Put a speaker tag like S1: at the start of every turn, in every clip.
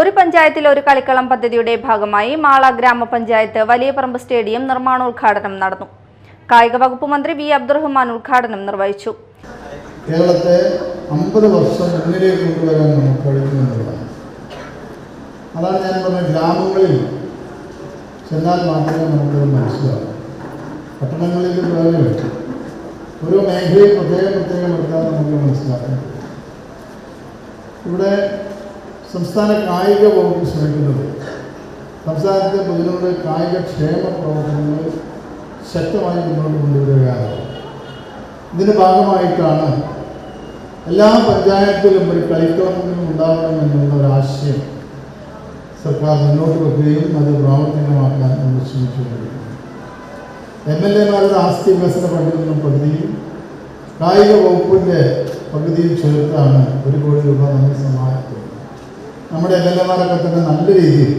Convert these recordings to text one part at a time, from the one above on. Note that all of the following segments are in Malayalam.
S1: ഒരു പഞ്ചായത്തിൽ ഒരു കളിക്കളം പദ്ധതിയുടെ ഭാഗമായി മാള ഗ്രാമപഞ്ചായത്ത് വലിയപറമ്പ് സ്റ്റേഡിയം നിർമ്മാണോദ്ഘാടനം നടന്നു. കായിക വകുപ്പ് മന്ത്രി വി അബ്ദുറഹ്മാൻ ഉദ്ഘാടനം നിർവഹിച്ചു.
S2: കേരളത്തെ അമ്പത് വർഷം മുന്നിലേക്ക് കൊണ്ടുവരാൻ നമുക്ക് കഴിയുമെന്നുള്ളതാണ് അതാണ് ഞാൻ പറഞ്ഞ ഗ്രാമങ്ങളിൽ ചെന്നാൽ മാത്രമേ നമുക്കത് മനസ്സിലാവും. പട്ടണങ്ങളിൽ വേറെ ഓരോ മേഖലയിൽ പ്രത്യേകം പ്രത്യേകം എടുത്താൽ നമുക്ക് മനസ്സിലാക്കാം ഇവിടെ സംസ്ഥാന കായിക വകുപ്പ് ശ്രമിക്കുന്നത്. സംസ്ഥാനത്തെ പൊതുവെ കായിക ക്ഷേമ പ്രവർത്തനങ്ങൾ ശക്തമായി മുന്നോട്ട് കൊണ്ടുവരികയാണ്. ഇതിന്റെ ഭാഗമായിട്ടാണ് എല്ലാ പഞ്ചായത്തിലും ഒരു കളിക്കളങ്ങളും ഉണ്ടാവണമെന്നുള്ള ഒരു ആശയം സർക്കാർ മുന്നോട്ട് വെക്കുകയും അത് പ്രാവർത്തികമാക്കാൻ നമ്മൾ ശ്രമിച്ചുകൊണ്ടിരിക്കുന്നു. എം എൽ എമാരുടെ ആസ്തി വികസന ഫണ്ടിൽ പദ്ധതിയും കായിക വകുപ്പിന്റെ പദ്ധതിയും ചേർത്താണ് ഒരു കോടി രൂപ നമ്മൾ സമാഹരിക്കുന്നത് നമ്മുടെ എൽ എൽ എമാരൊക്കെ തന്നെ നല്ല രീതിയിൽ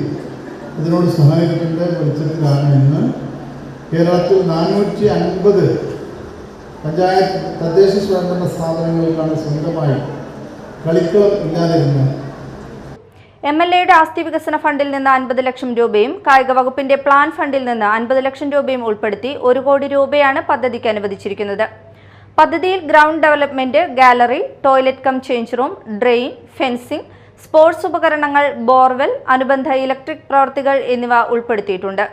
S2: ഇതിനോട് സഹകരിക്കേണ്ട വെളിച്ചത്തിലാണ് ഇന്ന്. കേരളത്തിൽ നാനൂറ്റി അൻപത് പഞ്ചായത്ത് തദ്ദേശ സ്വയംഭരണ സ്ഥാപനങ്ങളിലാണ് സ്വന്തമായി കളിക്കളം ഇല്ലാതിരുന്നത്.
S1: എം എൽ എയുടെ ആസ്തി വികസന ഫണ്ടിൽ നിന്ന് അൻപത് ലക്ഷം രൂപയും കായിക വകുപ്പിന്റെ പ്ലാൻ ഫണ്ടിൽ നിന്ന് അൻപത് ലക്ഷം രൂപയും ഉൾപ്പെടുത്തി ഒരു കോടി രൂപയാണ് പദ്ധതിക്ക് അനുവദിച്ചിരിക്കുന്നത്. പദ്ധതിയിൽ ground development gallery toilet cum change room drain fencing sports ഉപകരണങ്ങൾ ബോർവെൽ അനുബന്ധ ഇലക്ട്രിക് പ്രവൃത്തികൾ എന്നിവ ഉൾപ്പെടുത്തിയിട്ടുണ്ട്.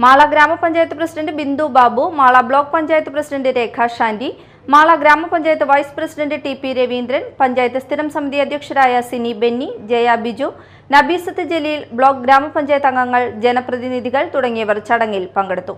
S1: Mala gramapanchayat president Bindu Babu Mala block panchayat president Rekha Shanti Mala gramapanchayat vice president T P Raveendran panchayat സ്ഥിരം സമിതി അധ്യക്ഷരായ സിനി ബെന്നി ജയ ബിജു നബീസത്ത് ജലീൽ ബ്ലോക്ക് ഗ്രാമപഞ്ചായത്ത് അംഗങ്ങൾ ജനപ്രതിനിധികൾ തുടങ്ങിയവർ ചടങ്ങിൽ പങ്കെടുത്തു.